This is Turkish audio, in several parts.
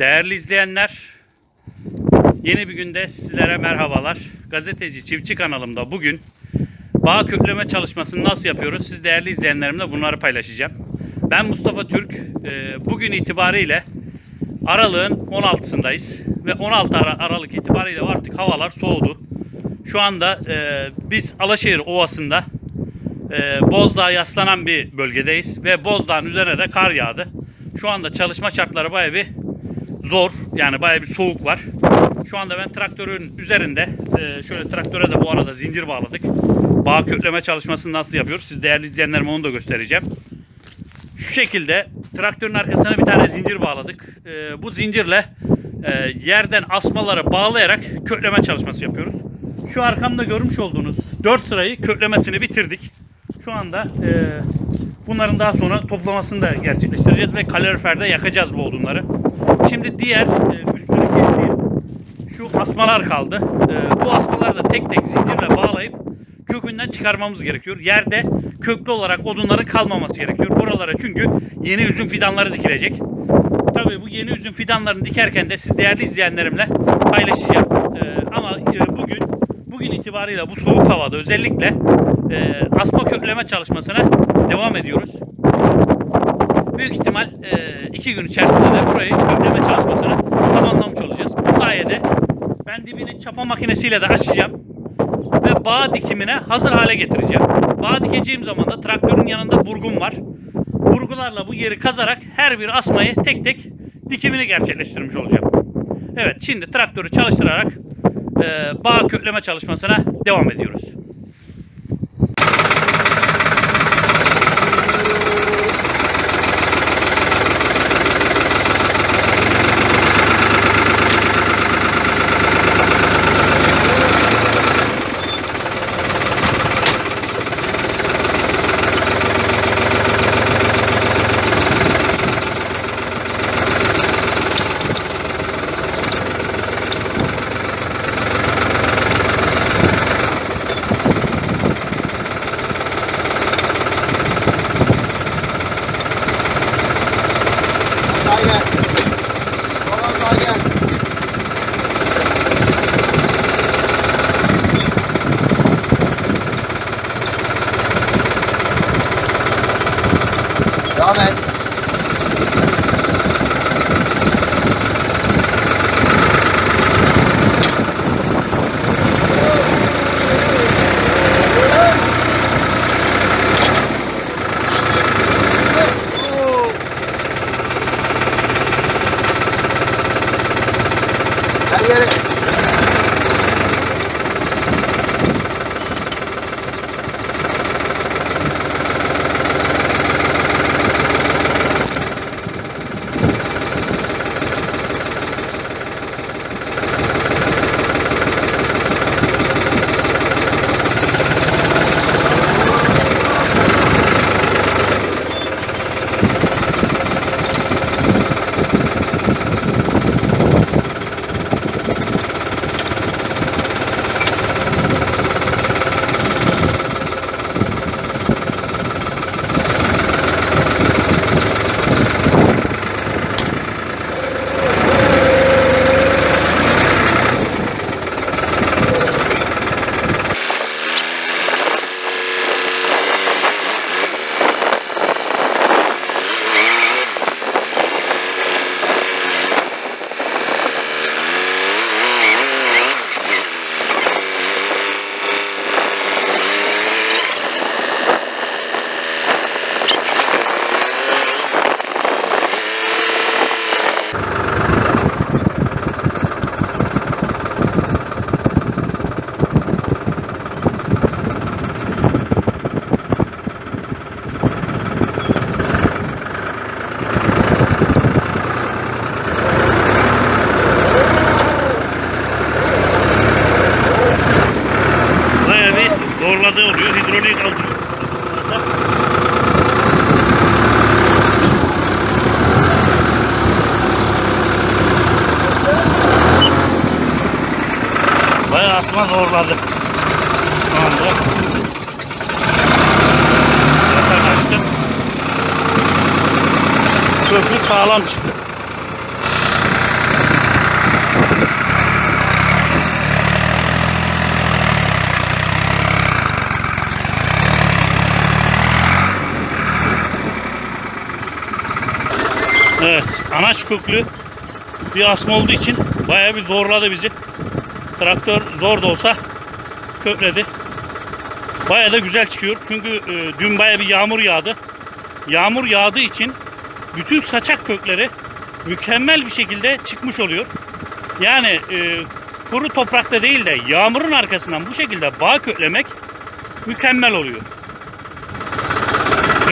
Değerli izleyenler, yeni bir günde sizlere merhabalar. Gazeteci Çiftçi kanalımda bugün bağ kökleme çalışmasını nasıl yapıyoruz? Siz değerli izleyenlerimle bunları paylaşacağım. Ben Mustafa Türk. Ee, Bugün itibariyle Aralık'ın 16'sındayız ve 16 Ara- Aralık itibariyle artık havalar soğudu. Şu anda e, biz Alaşehir Ovası'nda e, Bozdağ'a yaslanan bir bölgedeyiz ve Bozdağ'ın üzerine de kar yağdı. Şu anda çalışma şartları bayağı bir zor. Yani bayağı bir soğuk var. Şu anda ben traktörün üzerinde e, şöyle traktöre de bu arada zincir bağladık. Bağ kökleme çalışmasını nasıl yapıyoruz? Siz değerli izleyenlerime onu da göstereceğim. Şu şekilde traktörün arkasına bir tane zincir bağladık. E, bu zincirle e, yerden asmaları bağlayarak kökleme çalışması yapıyoruz. Şu arkamda görmüş olduğunuz 4 sırayı köklemesini bitirdik. Şu anda bunların daha sonra toplamasını da gerçekleştireceğiz ve kaloriferde yakacağız bu odunları. Şimdi diğer e, üstünü kestiğim şu asmalar kaldı. E, bu asmaları da tek tek zincirle bağlayıp kökünden çıkarmamız gerekiyor. Yerde köklü olarak odunların kalmaması gerekiyor. Buralara çünkü yeni üzüm fidanları dikilecek. Tabii bu yeni üzüm fidanlarını dikerken de siz değerli izleyenlerimle paylaşacağım. Ee, ama e, bugün bugün itibariyle bu soğuk havada özellikle e, asma kökleme çalışmasına devam ediyoruz. Büyük ihtimal e, iki gün içerisinde de burayı kökleme çalışmasını tamamlamış olacağız. Bu sayede ben dibini çapa makinesiyle de açacağım ve bağ dikimine hazır hale getireceğim. Bağ dikeceğim zaman da traktörün yanında burgum var. Burgularla bu yeri kazarak her bir asmayı tek tek dikimini gerçekleştirmiş olacağım. Evet şimdi traktörü çalıştırarak e, bağ kökleme çalışmasına devam ediyoruz. Devam et. Zorladığı oluyor. Hidroliği kaldırıyor. Bayağı atma zorladı. Şu anda. Yatak açtım. Köprü sağlam çıktı. Anaç köklü bir asma olduğu için bayağı bir zorladı bizi. Traktör zor da olsa kökledi. Bayağı da güzel çıkıyor. Çünkü e, dün bayağı bir yağmur yağdı. Yağmur yağdığı için bütün saçak kökleri mükemmel bir şekilde çıkmış oluyor. Yani e, kuru toprakta değil de yağmurun arkasından bu şekilde bağ köklemek mükemmel oluyor.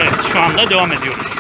Evet şu anda devam ediyoruz.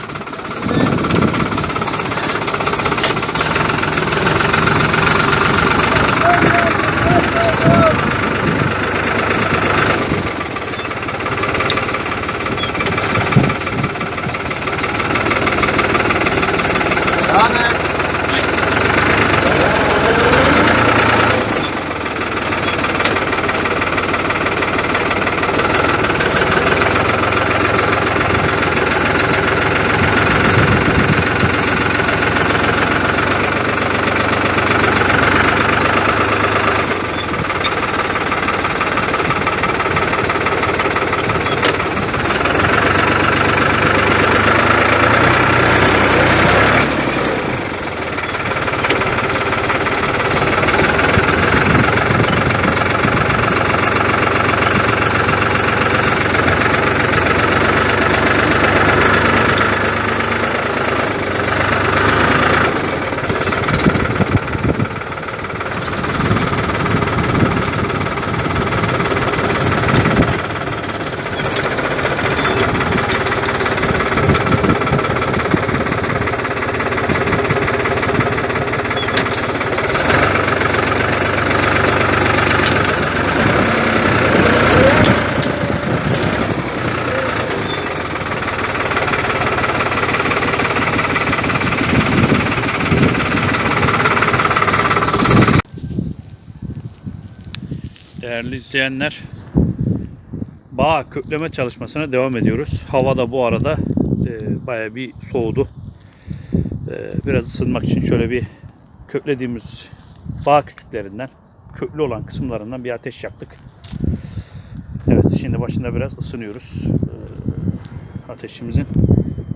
Değerli izleyenler, bağ kökleme çalışmasına devam ediyoruz. Hava da bu arada e, bayağı bir soğudu. E, biraz ısınmak için şöyle bir köklediğimiz bağ kütüklerinden, köklü olan kısımlarından bir ateş yaktık. Evet, şimdi başında biraz ısınıyoruz e, ateşimizin.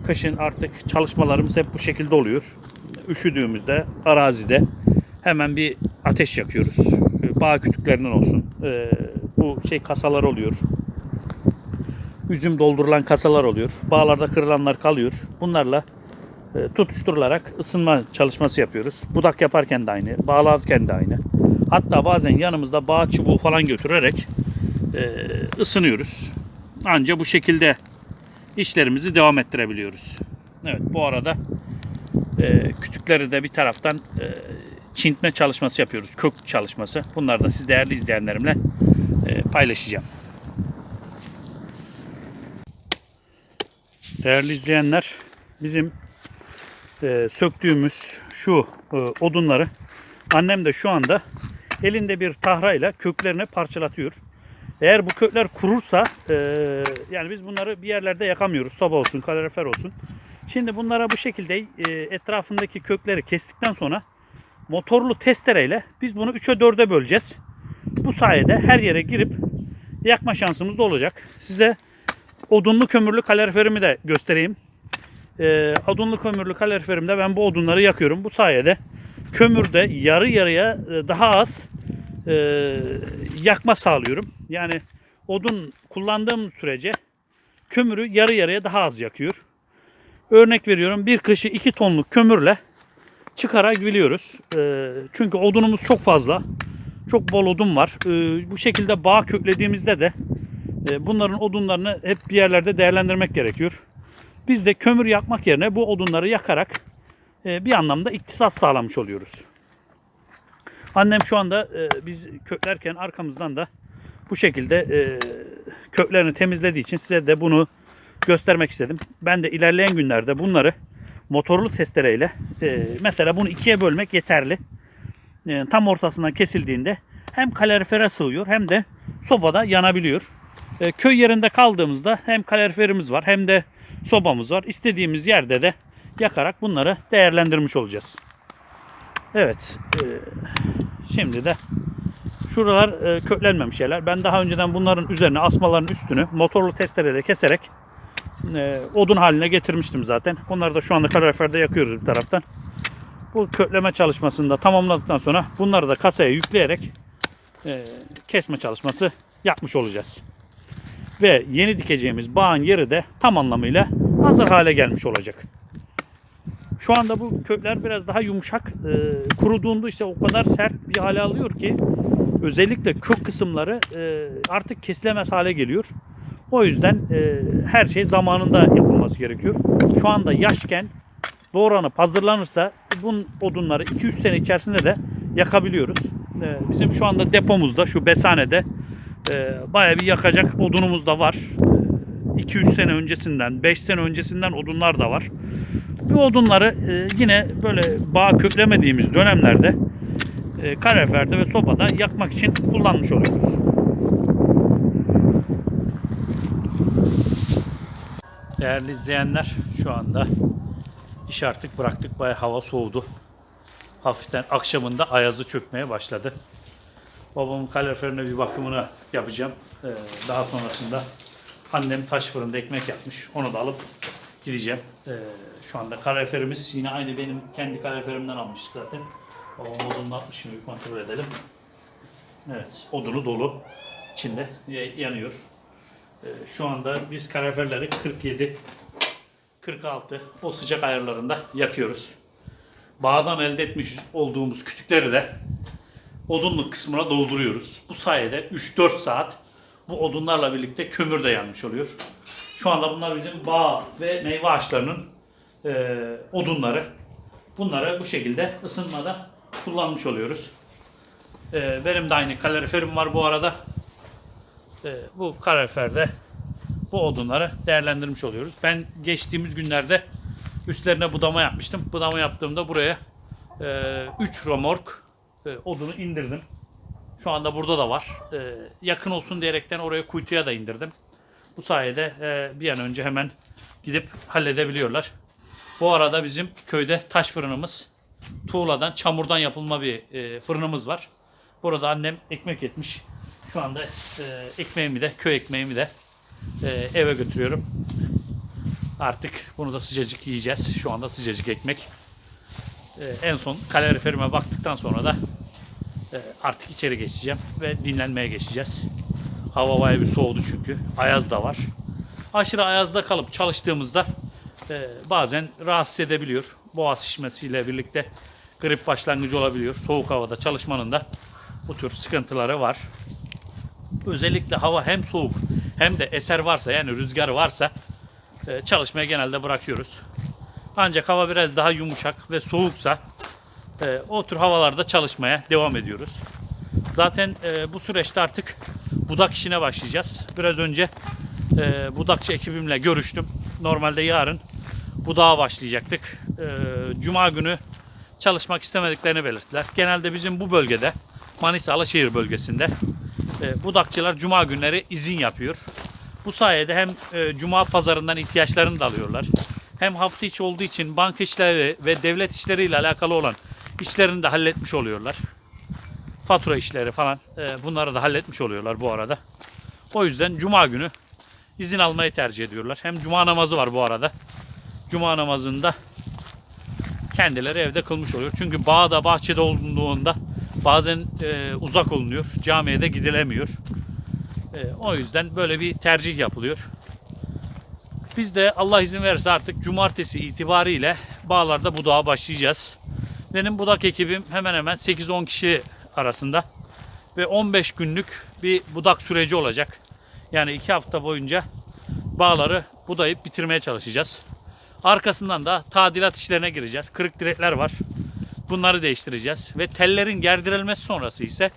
Kışın artık çalışmalarımız hep bu şekilde oluyor. Üşüdüğümüzde arazide hemen bir ateş yakıyoruz. Bağ kütüklerinden olsun. E, bu şey kasalar oluyor. Üzüm doldurulan kasalar oluyor. Bağlarda kırılanlar kalıyor. Bunlarla e, tutuşturularak ısınma çalışması yapıyoruz. Budak yaparken de aynı, bağlarken de aynı. Hatta bazen yanımızda bağ çubuğu falan götürerek e, ısınıyoruz. Anca bu şekilde işlerimizi devam ettirebiliyoruz. Evet bu arada e, kütükleri de bir taraftan e, çintme çalışması yapıyoruz. Kök çalışması. Bunları da siz değerli izleyenlerimle e, paylaşacağım. Değerli izleyenler bizim e, söktüğümüz şu e, odunları annem de şu anda elinde bir tahrayla köklerini parçalatıyor. Eğer bu kökler kurursa yani biz bunları bir yerlerde yakamıyoruz. Soba olsun, kalorifer olsun. Şimdi bunlara bu şekilde etrafındaki kökleri kestikten sonra motorlu testereyle biz bunu 3'e 4'e böleceğiz. Bu sayede her yere girip yakma şansımız da olacak. Size odunlu kömürlü kaloriferimi de göstereyim. E, odunlu kömürlü kaloriferimde ben bu odunları yakıyorum. Bu sayede kömürde yarı yarıya e, daha az e, yakma sağlıyorum. Yani odun kullandığım sürece kömürü yarı yarıya daha az yakıyor. Örnek veriyorum bir kışı 2 tonluk kömürle çıkarabiliyoruz. E, çünkü odunumuz çok fazla. Çok bol odun var. E, bu şekilde bağ köklediğimizde de e, bunların odunlarını hep bir yerlerde değerlendirmek gerekiyor. Biz de kömür yakmak yerine bu odunları yakarak e, bir anlamda iktisat sağlamış oluyoruz. Annem şu anda e, biz köklerken arkamızdan da bu şekilde köklerini temizlediği için size de bunu göstermek istedim. Ben de ilerleyen günlerde bunları motorlu testereyle e, mesela bunu ikiye bölmek yeterli. E, tam ortasından kesildiğinde hem kalorifere sığıyor hem de sobada yanabiliyor. E, köy yerinde kaldığımızda hem kaloriferimiz var hem de sobamız var. İstediğimiz yerde de yakarak bunları değerlendirmiş olacağız. Evet. e, şimdi de şuralar e, köklenmemiş yerler. Ben daha önceden bunların üzerine asmaların üstünü motorlu testereyle keserek e, odun haline getirmiştim zaten. Onları da şu anda kaloriferde yakıyoruz bir taraftan. Bu kökleme çalışmasını da tamamladıktan sonra bunları da kasaya yükleyerek e, kesme çalışması yapmış olacağız. Ve yeni dikeceğimiz bağın yeri de tam anlamıyla hazır hale gelmiş olacak. Şu anda bu kökler biraz daha yumuşak. E, kuruduğunda ise o kadar sert bir hale alıyor ki özellikle kök kısımları e, artık kesilemez hale geliyor. O yüzden e, her şey zamanında yapılması gerekiyor. Şu anda yaşken doğranıp hazırlanırsa bunun odunları 2-3 sene içerisinde de yakabiliyoruz. E, bizim şu anda depomuzda şu besanede e, bayağı bir yakacak odunumuz da var. E, 2-3 sene öncesinden, 5 sene öncesinden odunlar da var. Bu odunları e, yine böyle bağ köklemediğimiz dönemlerde e, kaloriferde ve sobada yakmak için kullanmış oluyoruz. Değerli izleyenler şu anda iş artık bıraktık bayağı hava soğudu. Hafiften akşamında ayazı çökmeye başladı. Babamın kaloriferine bir bakımını yapacağım. Ee, daha sonrasında annem taş fırında ekmek yapmış. Onu da alıp gideceğim. Ee, şu anda kaloriferimiz yine aynı benim kendi kaloriferimden almıştık zaten. Babam odununu atmış mı bir kontrol edelim. Evet odunu dolu. içinde y- yanıyor. Ee, şu anda biz kaloriferleri 47 46 o sıcak ayarlarında yakıyoruz. Bağdan elde etmiş olduğumuz kütükleri de odunluk kısmına dolduruyoruz. Bu sayede 3-4 saat bu odunlarla birlikte kömür de yanmış oluyor. Şu anda bunlar bizim bağ ve meyve ağaçlarının e, odunları. Bunları bu şekilde ısınmada kullanmış oluyoruz. E, benim de aynı kaloriferim var bu arada. E, bu kaloriferde bu odunları değerlendirmiş oluyoruz. Ben geçtiğimiz günlerde üstlerine budama yapmıştım. Budama yaptığımda buraya 3 romork e, odunu indirdim. Şu anda burada da var. E, yakın olsun diyerekten oraya kuytuya da indirdim. Bu sayede e, bir an önce hemen gidip halledebiliyorlar. Bu arada bizim köyde taş fırınımız, tuğladan, çamurdan yapılma bir e, fırınımız var. Burada annem ekmek etmiş. Şu anda e, ekmeğimi de, köy ekmeğimi de e, eve götürüyorum. Artık bunu da sıcacık yiyeceğiz. Şu anda sıcacık ekmek. E, en son kaloriferime baktıktan sonra da e, artık içeri geçeceğim ve dinlenmeye geçeceğiz. Hava bayağı bir soğudu çünkü. Ayaz da var. Aşırı ayazda kalıp çalıştığımızda e, bazen rahatsız edebiliyor. Boğaz şişmesiyle birlikte grip başlangıcı olabiliyor. Soğuk havada çalışmanın da bu tür sıkıntıları var. Özellikle hava hem soğuk hem de eser varsa yani rüzgar varsa e, çalışmaya genelde bırakıyoruz. Ancak hava biraz daha yumuşak ve soğuksa e, o tür havalarda çalışmaya devam ediyoruz. Zaten e, bu süreçte artık budak işine başlayacağız. Biraz önce budakçı ekibimle görüştüm. Normalde yarın budağa başlayacaktık. Cuma günü çalışmak istemediklerini belirttiler. Genelde bizim bu bölgede Manisa Alaşehir bölgesinde e, budakçılar Cuma günleri izin yapıyor. Bu sayede hem e, Cuma pazarından ihtiyaçlarını da alıyorlar. Hem hafta içi olduğu için banka işleri ve devlet işleriyle alakalı olan işlerini de halletmiş oluyorlar. Fatura işleri falan e, bunları da halletmiş oluyorlar bu arada. O yüzden Cuma günü izin almayı tercih ediyorlar. Hem Cuma namazı var bu arada. Cuma namazında kendileri evde kılmış oluyor. Çünkü bağda bahçede olduğunda bazen e, uzak olunuyor. Camiye de gidilemiyor. E, o yüzden böyle bir tercih yapılıyor. Biz de Allah izin verirse artık cumartesi itibariyle bağlarda budağa başlayacağız. Benim budak ekibim hemen hemen 8-10 kişi arasında ve 15 günlük bir budak süreci olacak. Yani 2 hafta boyunca bağları budayıp bitirmeye çalışacağız. Arkasından da tadilat işlerine gireceğiz. Kırık direkler var. Bunları değiştireceğiz ve tellerin gerdirilmesi sonrası ise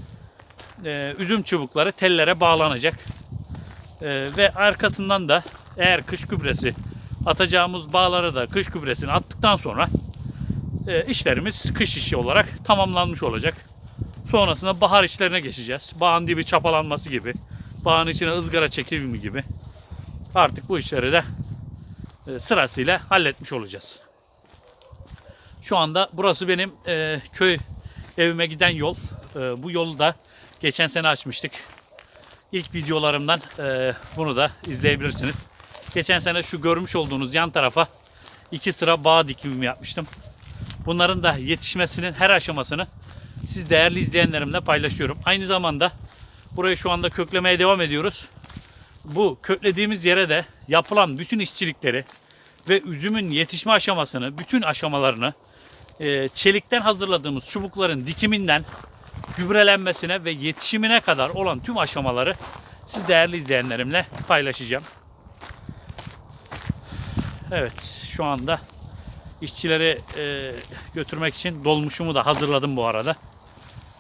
e, üzüm çubukları tellere bağlanacak. E, ve arkasından da eğer kış gübresi atacağımız bağlara da kış gübresini attıktan sonra e, işlerimiz kış işi olarak tamamlanmış olacak. Sonrasında bahar işlerine geçeceğiz. Bağın dibi çapalanması gibi, bağın içine ızgara çekimi gibi. Artık bu işleri de e, sırasıyla halletmiş olacağız. Şu anda burası benim e, köy evime giden yol. E, bu yolu da geçen sene açmıştık. İlk videolarımdan e, bunu da izleyebilirsiniz. Geçen sene şu görmüş olduğunuz yan tarafa iki sıra bağ dikimimi yapmıştım. Bunların da yetişmesinin her aşamasını siz değerli izleyenlerimle paylaşıyorum. Aynı zamanda burayı şu anda köklemeye devam ediyoruz. Bu köklediğimiz yere de yapılan bütün işçilikleri ve üzümün yetişme aşamasını, bütün aşamalarını e, çelikten hazırladığımız çubukların dikiminden gübrelenmesine ve yetişimine kadar olan tüm aşamaları siz değerli izleyenlerimle paylaşacağım. Evet şu anda işçileri e, götürmek için dolmuşumu da hazırladım bu arada.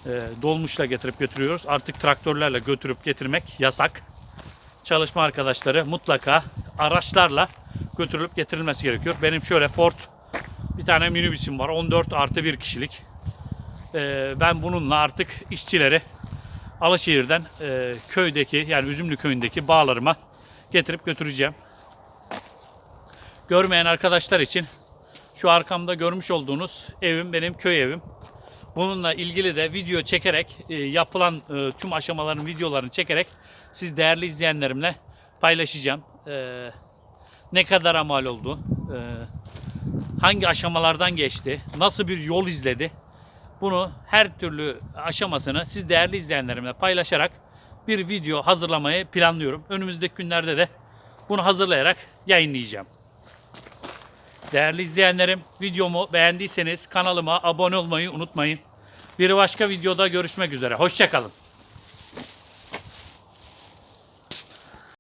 E, dolmuşla getirip götürüyoruz. Artık traktörlerle götürüp getirmek yasak. Çalışma arkadaşları mutlaka araçlarla götürülüp getirilmesi gerekiyor. Benim şöyle Ford bir tane minibüsüm var. 14 artı 1 kişilik. E, ben bununla artık işçileri Alaşehir'den e, köydeki yani Üzümlü köyündeki bağlarıma getirip götüreceğim. Görmeyen arkadaşlar için şu arkamda görmüş olduğunuz evim benim köy evim. Bununla ilgili de video çekerek e, yapılan e, tüm aşamaların videolarını çekerek siz değerli izleyenlerimle paylaşacağım. E, ne kadar mal oldu, hangi aşamalardan geçti, nasıl bir yol izledi. Bunu her türlü aşamasını siz değerli izleyenlerimle paylaşarak bir video hazırlamayı planlıyorum. Önümüzdeki günlerde de bunu hazırlayarak yayınlayacağım. Değerli izleyenlerim, videomu beğendiyseniz kanalıma abone olmayı unutmayın. Bir başka videoda görüşmek üzere. Hoşçakalın.